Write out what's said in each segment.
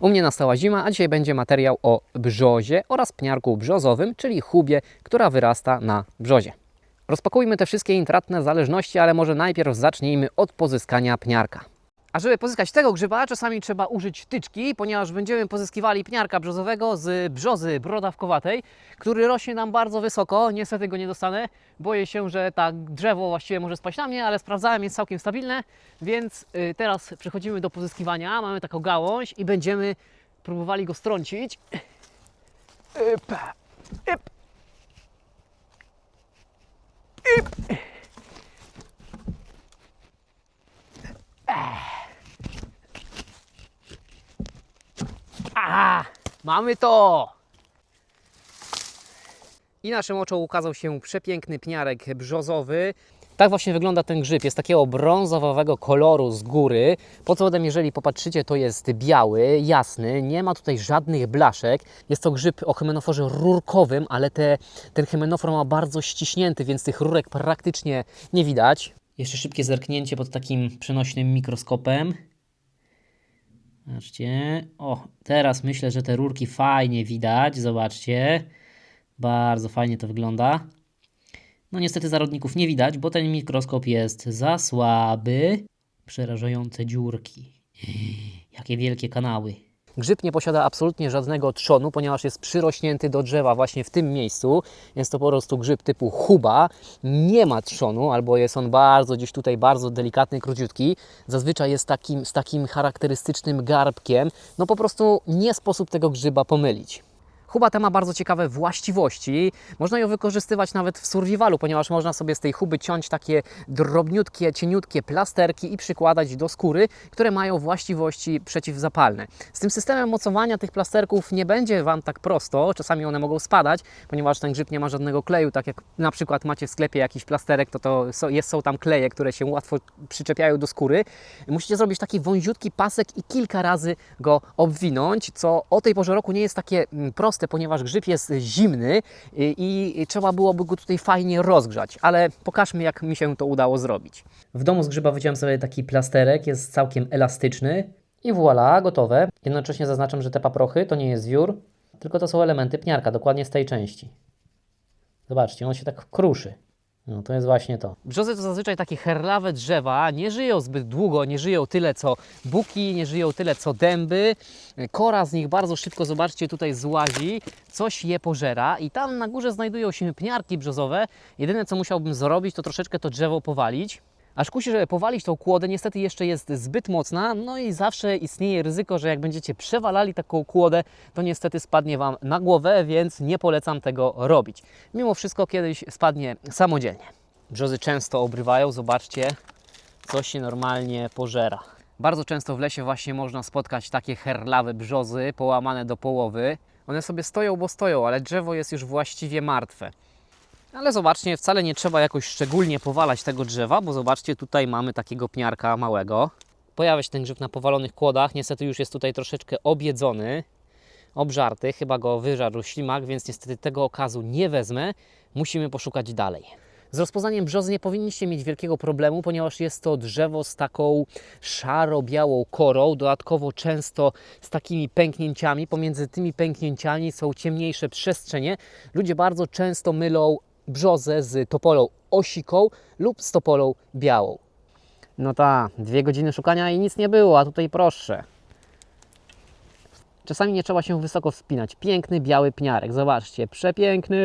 U mnie nastała zima, a dzisiaj będzie materiał o brzozie oraz pniarku brzozowym, czyli chubie, która wyrasta na brzozie. Rozpakujmy te wszystkie intratne zależności, ale może najpierw zacznijmy od pozyskania pniarka. A żeby pozyskać tego grzyba, czasami trzeba użyć tyczki, ponieważ będziemy pozyskiwali pniarka brzozowego z brzozy brodawkowatej, który rośnie nam bardzo wysoko. Niestety go nie dostanę. Boję się, że tak drzewo właściwie może spaść na mnie, ale sprawdzałem, jest całkiem stabilne, więc y, teraz przechodzimy do pozyskiwania. Mamy taką gałąź i będziemy próbowali go strącić. Yp, yp. Yp. A, mamy to! I naszym oczom ukazał się przepiękny pniarek brzozowy. Tak właśnie wygląda ten grzyb. Jest takiego brązowego koloru z góry. Pod spodem, jeżeli popatrzycie, to jest biały, jasny. Nie ma tutaj żadnych blaszek. Jest to grzyb o hymenoforze rurkowym, ale te, ten hymenofor ma bardzo ściśnięty, więc tych rurek praktycznie nie widać. Jeszcze szybkie zerknięcie pod takim przenośnym mikroskopem. Zobaczcie. O, teraz myślę, że te rurki fajnie widać. Zobaczcie. Bardzo fajnie to wygląda. No niestety zarodników nie widać, bo ten mikroskop jest za słaby. Przerażające dziurki. Jakie wielkie kanały. Grzyb nie posiada absolutnie żadnego trzonu, ponieważ jest przyrośnięty do drzewa właśnie w tym miejscu. Jest to po prostu grzyb typu chuba. Nie ma trzonu, albo jest on bardzo gdzieś tutaj bardzo delikatny, króciutki. Zazwyczaj jest takim, z takim charakterystycznym garbkiem. No po prostu nie sposób tego grzyba pomylić. Huba ta ma bardzo ciekawe właściwości. Można ją wykorzystywać nawet w survivalu, ponieważ można sobie z tej huby ciąć takie drobniutkie, cieniutkie plasterki i przykładać do skóry, które mają właściwości przeciwzapalne. Z tym systemem mocowania tych plasterków nie będzie Wam tak prosto. Czasami one mogą spadać, ponieważ ten grzyb nie ma żadnego kleju. Tak jak na przykład macie w sklepie jakiś plasterek, to, to jest, są tam kleje, które się łatwo przyczepiają do skóry. Musicie zrobić taki wąziutki pasek i kilka razy go obwinąć, co o tej porze roku nie jest takie mm, proste, ponieważ grzyb jest zimny i, i trzeba byłoby go tutaj fajnie rozgrzać, ale pokażmy jak mi się to udało zrobić. W domu z grzyba wyciąłem sobie taki plasterek, jest całkiem elastyczny i voilà, gotowe. Jednocześnie zaznaczam, że te paprochy to nie jest wiór, tylko to są elementy pniarka, dokładnie z tej części. Zobaczcie, on się tak kruszy. No to jest właśnie to. Brzozy to zazwyczaj takie herlawe drzewa, nie żyją zbyt długo, nie żyją tyle co buki, nie żyją tyle co dęby. Kora z nich bardzo szybko, zobaczcie, tutaj złazi, coś je pożera i tam na górze znajdują się pniarki brzozowe. Jedyne co musiałbym zrobić to troszeczkę to drzewo powalić. Aż kusi, żeby powalić tą kłodę, niestety jeszcze jest zbyt mocna, no i zawsze istnieje ryzyko, że jak będziecie przewalali taką kłodę, to niestety spadnie Wam na głowę, więc nie polecam tego robić. Mimo wszystko kiedyś spadnie samodzielnie. Brzozy często obrywają, zobaczcie, co się normalnie pożera. Bardzo często w lesie właśnie można spotkać takie herlawe brzozy, połamane do połowy. One sobie stoją, bo stoją, ale drzewo jest już właściwie martwe. Ale zobaczcie, wcale nie trzeba jakoś szczególnie powalać tego drzewa, bo zobaczcie, tutaj mamy takiego pniarka małego. Pojawia się ten grzyb na powalonych kłodach, niestety już jest tutaj troszeczkę obiedzony, obżarty, chyba go wyżarł ślimak, więc niestety tego okazu nie wezmę. Musimy poszukać dalej. Z rozpoznaniem brzozy nie powinniście mieć wielkiego problemu, ponieważ jest to drzewo z taką szaro-białą korą, dodatkowo często z takimi pęknięciami. Pomiędzy tymi pęknięciami są ciemniejsze przestrzenie. Ludzie bardzo często mylą brzozę z topolą osiką lub z topolą białą. No ta, dwie godziny szukania i nic nie było, a tutaj proszę. Czasami nie trzeba się wysoko wspinać. Piękny biały pniarek, zobaczcie, przepiękny.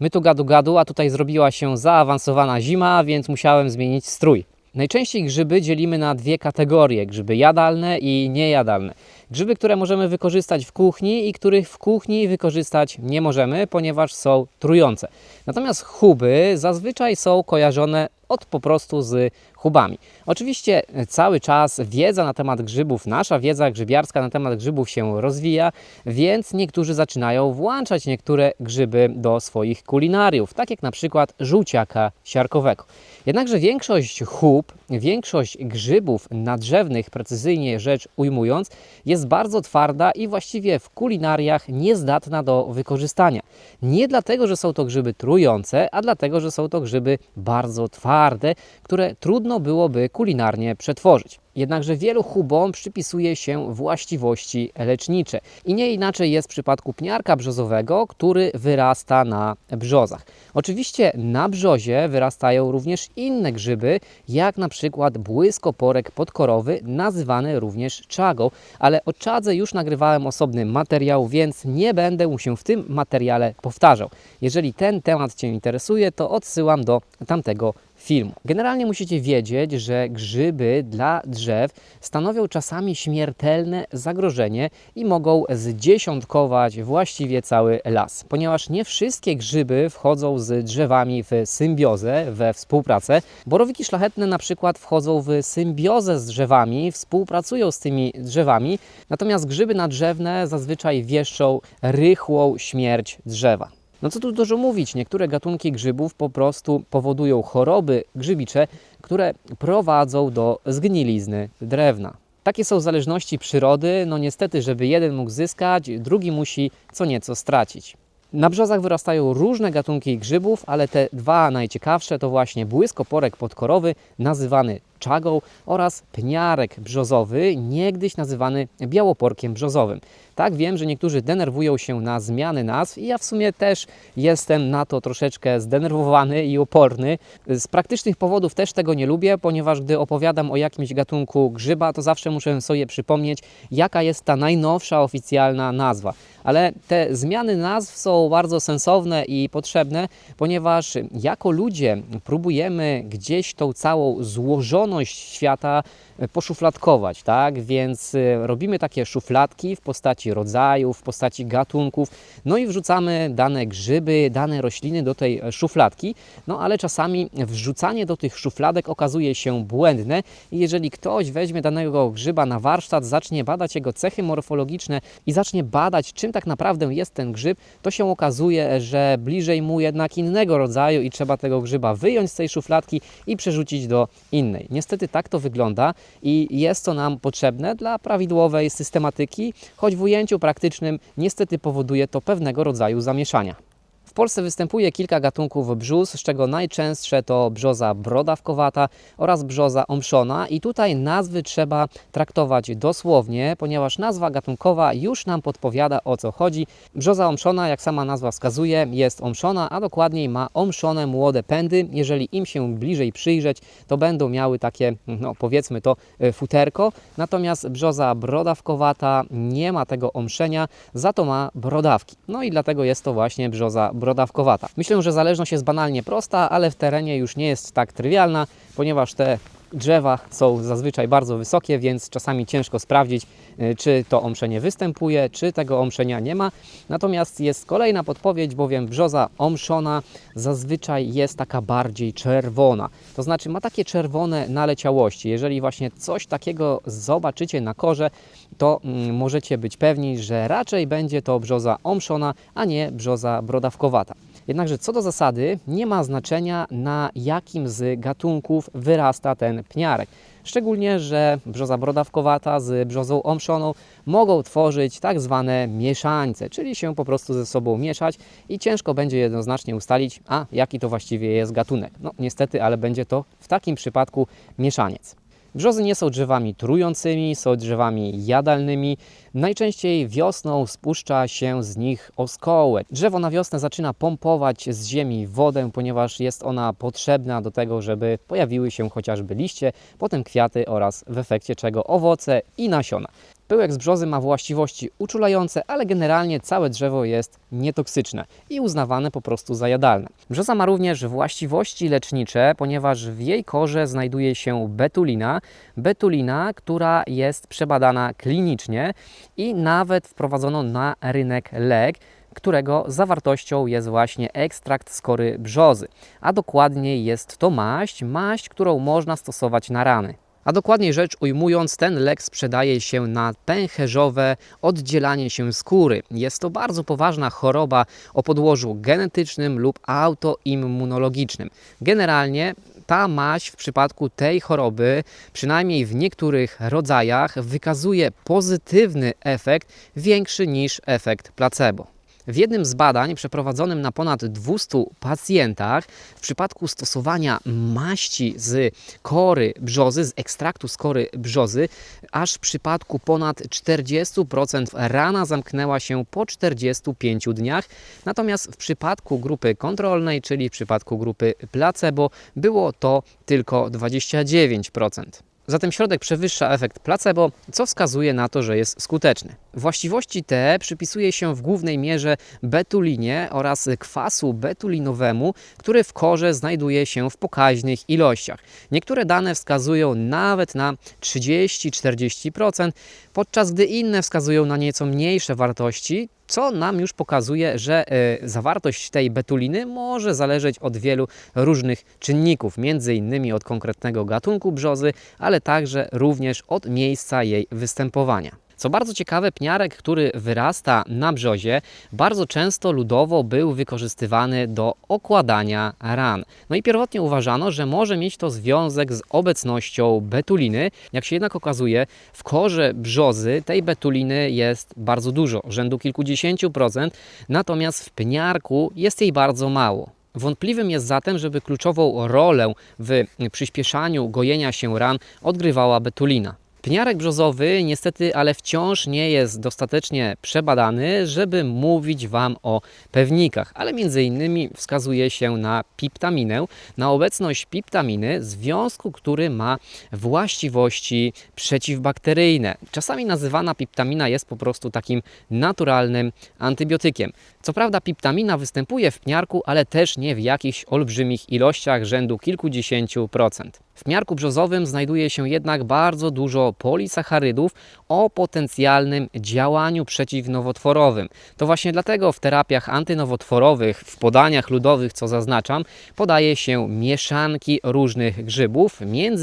My tu gadu gadu, a tutaj zrobiła się zaawansowana zima, więc musiałem zmienić strój. Najczęściej grzyby dzielimy na dwie kategorie: grzyby jadalne i niejadalne. Grzyby, które możemy wykorzystać w kuchni i których w kuchni wykorzystać nie możemy, ponieważ są trujące. Natomiast chuby zazwyczaj są kojarzone od po prostu z chubami. Oczywiście cały czas wiedza na temat grzybów, nasza wiedza grzybiarska na temat grzybów się rozwija, więc niektórzy zaczynają włączać niektóre grzyby do swoich kulinariów, tak jak na przykład żółciaka siarkowego. Jednakże większość chub, większość grzybów nadrzewnych, precyzyjnie rzecz ujmując, jest bardzo twarda i właściwie w kulinariach niezdatna do wykorzystania. Nie dlatego, że są to grzyby trujące, a dlatego, że są to grzyby bardzo twarde, które trudno byłoby kulinarnie przetworzyć. Jednakże wielu hubom przypisuje się właściwości lecznicze i nie inaczej jest w przypadku pniarka brzozowego, który wyrasta na brzozach. Oczywiście na brzozie wyrastają również inne grzyby, jak na przykład błyskoporek podkorowy, nazywany również czagą, ale o czadze już nagrywałem osobny materiał, więc nie będę się w tym materiale powtarzał. Jeżeli ten temat Cię interesuje, to odsyłam do tamtego filmu. Generalnie musicie wiedzieć, że grzyby dla drzew stanowią czasami śmiertelne zagrożenie i mogą zdziesiątkować właściwie cały las, ponieważ nie wszystkie grzyby wchodzą z drzewami w symbiozę, we współpracę. Borowiki szlachetne na przykład wchodzą w symbiozę z drzewami, współpracują z tymi drzewami, natomiast grzyby nadrzewne zazwyczaj wieszczą rychłą śmierć drzewa. No co tu dużo mówić, niektóre gatunki grzybów po prostu powodują choroby grzybicze, które prowadzą do zgnilizny drewna. Takie są zależności przyrody, no niestety, żeby jeden mógł zyskać, drugi musi co nieco stracić. Na brzozach wyrastają różne gatunki grzybów, ale te dwa najciekawsze to właśnie błyskoporek podkorowy, nazywany czagą oraz pniarek brzozowy, niegdyś nazywany białoporkiem brzozowym. Tak, wiem, że niektórzy denerwują się na zmiany nazw i ja w sumie też jestem na to troszeczkę zdenerwowany i oporny. Z praktycznych powodów też tego nie lubię, ponieważ gdy opowiadam o jakimś gatunku grzyba, to zawsze muszę sobie przypomnieć, jaka jest ta najnowsza oficjalna nazwa. Ale te zmiany nazw są bardzo sensowne i potrzebne, ponieważ jako ludzie próbujemy gdzieś tą całą złożoność świata poszufladkować, tak? Więc y, robimy takie szufladki w postaci rodzajów, w postaci gatunków, no i wrzucamy dane grzyby, dane rośliny do tej szufladki, no ale czasami wrzucanie do tych szufladek okazuje się błędne i jeżeli ktoś weźmie danego grzyba na warsztat, zacznie badać jego cechy morfologiczne i zacznie badać, czym tak naprawdę jest ten grzyb, to się okazuje, że bliżej mu jednak innego rodzaju i trzeba tego grzyba wyjąć z tej szufladki i przerzucić do innej. Niestety tak to wygląda i jest to nam potrzebne dla prawidłowej systematyki, choć w ujęciu praktycznym niestety powoduje to pewnego rodzaju zamieszania. W Polsce występuje kilka gatunków brzus, z czego najczęstsze to brzoza brodawkowata oraz brzoza omszona i tutaj nazwy trzeba traktować dosłownie, ponieważ nazwa gatunkowa już nam podpowiada o co chodzi. Brzoza omszona, jak sama nazwa wskazuje, jest omszona, a dokładniej ma omszone młode pędy. Jeżeli im się bliżej przyjrzeć, to będą miały takie, no powiedzmy to, e, futerko. Natomiast brzoza brodawkowata nie ma tego omszenia, za to ma brodawki. No i dlatego jest to właśnie brzoza brodawkowata. Myślę, że zależność jest banalnie prosta, ale w terenie już nie jest tak trywialna, ponieważ te drzewa są zazwyczaj bardzo wysokie, więc czasami ciężko sprawdzić, y, czy to omszenie występuje, czy tego omszenia nie ma. Natomiast jest kolejna podpowiedź, bowiem brzoza omszona zazwyczaj jest taka bardziej czerwona. To znaczy ma takie czerwone naleciałości. Jeżeli właśnie coś takiego zobaczycie na korze, to mm, możecie być pewni, że raczej będzie to brzoza omszona, a nie brzoza brodawkowata. Jednakże co do zasady nie ma znaczenia na jakim z gatunków wyrasta ten pniarek. Szczególnie, że brzoza brodawkowata z brzozą omszoną mogą tworzyć tak zwane mieszańce, czyli się po prostu ze sobą mieszać i ciężko będzie jednoznacznie ustalić, a jaki to właściwie jest gatunek. No niestety, ale będzie to w takim przypadku mieszaniec. Brzozy nie są drzewami trującymi, są drzewami jadalnymi. Najczęściej wiosną spuszcza się z nich oskołę. Drzewo na wiosnę zaczyna pompować z ziemi wodę, ponieważ jest ona potrzebna do tego, żeby pojawiły się chociażby liście, potem kwiaty oraz w efekcie czego owoce i nasiona. Pyłek z brzozy ma właściwości uczulające, ale generalnie całe drzewo jest nietoksyczne i uznawane po prostu za jadalne. Brzoza ma również właściwości lecznicze, ponieważ w jej korze znajduje się betulina. Betulina, która jest przebadana klinicznie i nawet wprowadzono na rynek lek, którego zawartością jest właśnie ekstrakt skory brzozy. A dokładniej jest to maść, maść, którą można stosować na rany. A dokładniej rzecz ujmując, ten lek sprzedaje się na pęcherzowe oddzielanie się skóry. Jest to bardzo poważna choroba o podłożu genetycznym lub autoimmunologicznym. Generalnie ta maść w przypadku tej choroby, przynajmniej w niektórych rodzajach, wykazuje pozytywny efekt większy niż efekt placebo. W jednym z badań przeprowadzonym na ponad 200 pacjentach w przypadku stosowania maści z kory brzozy, z ekstraktu z kory brzozy, aż w przypadku ponad 40% rana zamknęła się po 45 dniach, natomiast w przypadku grupy kontrolnej, czyli w przypadku grupy placebo, było to tylko 29%. Zatem środek przewyższa efekt placebo, co wskazuje na to, że jest skuteczny. Właściwości te przypisuje się w głównej mierze betulinie oraz kwasu betulinowemu, który w korze znajduje się w pokaźnych ilościach. Niektóre dane wskazują nawet na 30-40%, podczas gdy inne wskazują na nieco mniejsze wartości, co nam już pokazuje, że e, zawartość tej betuliny może zależeć od wielu różnych czynników, między innymi od konkretnego gatunku brzozy, ale także również od miejsca jej występowania. Co bardzo ciekawe, pniarek, który wyrasta na brzozie, bardzo często ludowo był wykorzystywany do okładania ran. No i pierwotnie uważano, że może mieć to związek z obecnością betuliny. Jak się jednak okazuje, w korze brzozy tej betuliny jest bardzo dużo, rzędu kilkudziesięciu procent, natomiast w pniarku jest jej bardzo mało. Wątpliwym jest zatem, żeby kluczową rolę w przyspieszaniu gojenia się ran odgrywała betulina. Pniarek brzozowy niestety, ale wciąż nie jest dostatecznie przebadany, żeby mówić Wam o pewnikach, ale między innymi wskazuje się na piptaminę, na obecność piptaminy, związku, który ma właściwości przeciwbakteryjne. Czasami nazywana piptamina jest po prostu takim naturalnym antybiotykiem. Co prawda piptamina występuje w pniarku, ale też nie w jakichś olbrzymich ilościach rzędu kilkudziesięciu procent. W pniarku brzozowym znajduje się jednak bardzo dużo polisacharydów o potencjalnym działaniu przeciwnowotworowym. To właśnie dlatego w terapiach antynowotworowych, w podaniach ludowych, co zaznaczam, podaje się mieszanki różnych grzybów,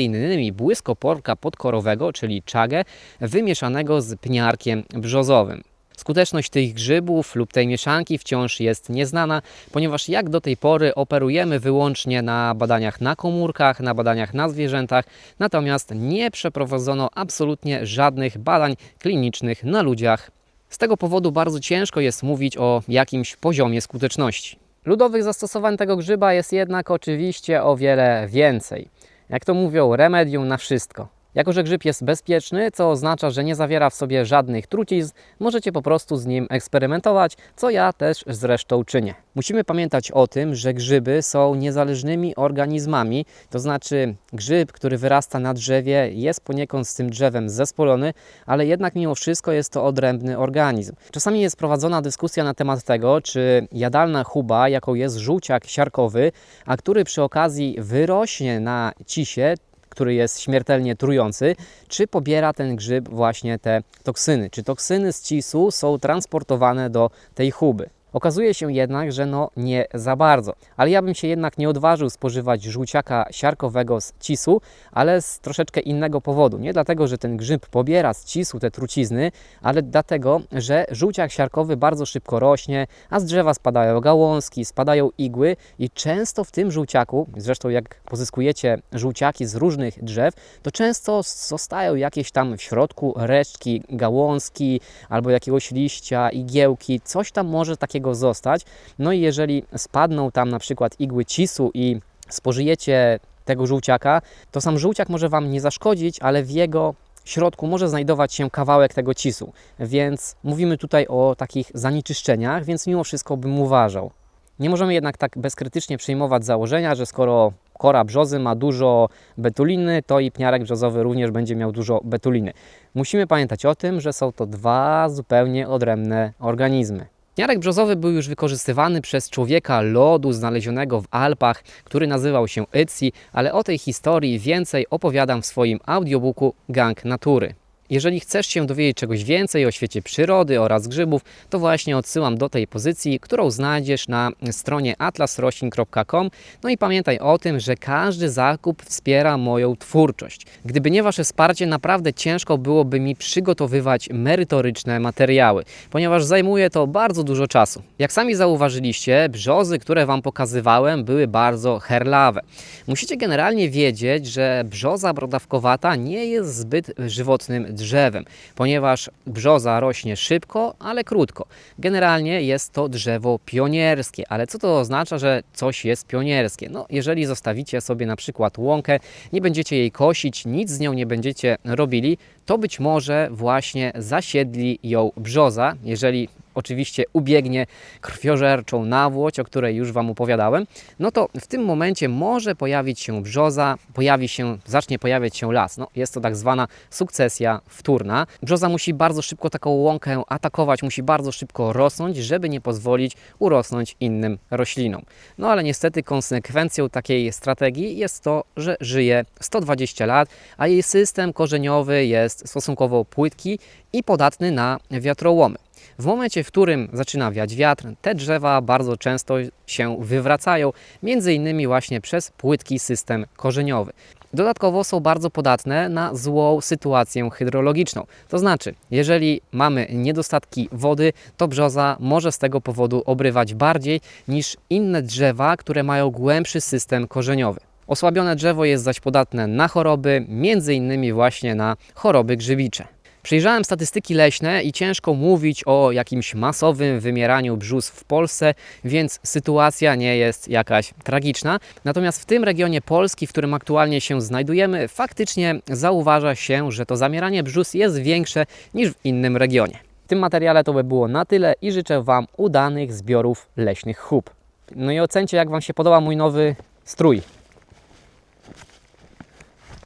innymi błyskoporka podkorowego, czyli czagę, wymieszanego z pniarkiem brzozowym. Skuteczność tych grzybów lub tej mieszanki wciąż jest nieznana, ponieważ jak do tej pory operujemy wyłącznie na badaniach na komórkach, na badaniach na zwierzętach, natomiast nie przeprowadzono absolutnie żadnych badań klinicznych na ludziach. Z tego powodu bardzo ciężko jest mówić o jakimś poziomie skuteczności. Ludowych zastosowań tego grzyba jest jednak oczywiście o wiele więcej. Jak to mówią, remedium na wszystko. Jako, że grzyb jest bezpieczny, co oznacza, że nie zawiera w sobie żadnych trucizn, możecie po prostu z nim eksperymentować, co ja też zresztą czynię. Musimy pamiętać o tym, że grzyby są niezależnymi organizmami, to znaczy grzyb, który wyrasta na drzewie, jest poniekąd z tym drzewem zespolony, ale jednak mimo wszystko jest to odrębny organizm. Czasami jest prowadzona dyskusja na temat tego, czy jadalna chuba, jaką jest żółciak siarkowy, a który przy okazji wyrośnie na cisie, który jest śmiertelnie trujący, czy pobiera ten grzyb właśnie te toksyny. Czy toksyny z cisu są transportowane do tej chuby. Okazuje się jednak, że no nie za bardzo. Ale ja bym się jednak nie odważył spożywać żółciaka siarkowego z cisu, ale z troszeczkę innego powodu. Nie dlatego, że ten grzyb pobiera z cisu te trucizny, ale dlatego, że żółciak siarkowy bardzo szybko rośnie, a z drzewa spadają gałązki, spadają igły i często w tym żółciaku, zresztą jak pozyskujecie żółciaki z różnych drzew, to często zostają jakieś tam w środku resztki, gałązki albo jakiegoś liścia, igiełki, coś tam może takiego takiego zostać. No i jeżeli spadną tam na przykład igły cisu i spożyjecie tego żółciaka, to sam żółciak może Wam nie zaszkodzić, ale w jego środku może znajdować się kawałek tego cisu. Więc mówimy tutaj o takich zanieczyszczeniach, więc mimo wszystko bym uważał. Nie możemy jednak tak bezkrytycznie przyjmować założenia, że skoro kora brzozy ma dużo betuliny, to i pniarek brzozowy również będzie miał dużo betuliny. Musimy pamiętać o tym, że są to dwa zupełnie odrębne organizmy. Pniarek brzozowy był już wykorzystywany przez człowieka lodu znalezionego w Alpach, który nazywał się Itzi, ale o tej historii więcej opowiadam w swoim audiobooku Gang Natury. Jeżeli chcesz się dowiedzieć czegoś więcej o świecie przyrody oraz grzybów, to właśnie odsyłam do tej pozycji, którą znajdziesz na stronie atlasroślin.com. No i pamiętaj o tym, że każdy zakup wspiera moją twórczość. Gdyby nie Wasze wsparcie, naprawdę ciężko byłoby mi przygotowywać merytoryczne materiały, ponieważ zajmuje to bardzo dużo czasu. Jak sami zauważyliście, brzozy, które Wam pokazywałem, były bardzo herlawe. Musicie generalnie wiedzieć, że brzoza brodawkowata nie jest zbyt żywotnym drzewem, ponieważ brzoza rośnie szybko, ale krótko. Generalnie jest to drzewo pionierskie, ale co to oznacza, że coś jest pionierskie? No, jeżeli zostawicie sobie na przykład łąkę, nie będziecie jej kosić, nic z nią nie będziecie robili, to być może właśnie zasiedli ją brzoza, jeżeli oczywiście ubiegnie krwiożerczą nawłoć, o której już Wam opowiadałem, no to w tym momencie może pojawić się brzoza, pojawi się, zacznie pojawiać się las. No, jest to tak zwana sukcesja wtórna. Brzoza musi bardzo szybko taką łąkę atakować, musi bardzo szybko rosnąć, żeby nie pozwolić urosnąć innym roślinom. No ale niestety konsekwencją takiej strategii jest to, że żyje 120 lat, a jej system korzeniowy jest stosunkowo płytki i podatny na wiatrołomy. W momencie, w którym zaczyna wiać wiatr, te drzewa bardzo często się wywracają, między innymi właśnie przez płytki system korzeniowy. Dodatkowo są bardzo podatne na złą sytuację hydrologiczną. To znaczy, jeżeli mamy niedostatki wody, to brzoza może z tego powodu obrywać bardziej niż inne drzewa, które mają głębszy system korzeniowy. Osłabione drzewo jest zaś podatne na choroby, między innymi właśnie na choroby grzybicze. Przyjrzałem statystyki leśne i ciężko mówić o jakimś masowym wymieraniu brzus w Polsce, więc sytuacja nie jest jakaś tragiczna. Natomiast w tym regionie Polski, w którym aktualnie się znajdujemy, faktycznie zauważa się, że to zamieranie brzus jest większe niż w innym regionie. W tym materiale to by było na tyle i życzę Wam udanych zbiorów leśnych hub. No i ocencie, jak Wam się podoba mój nowy strój.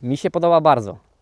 Mi się podoba bardzo.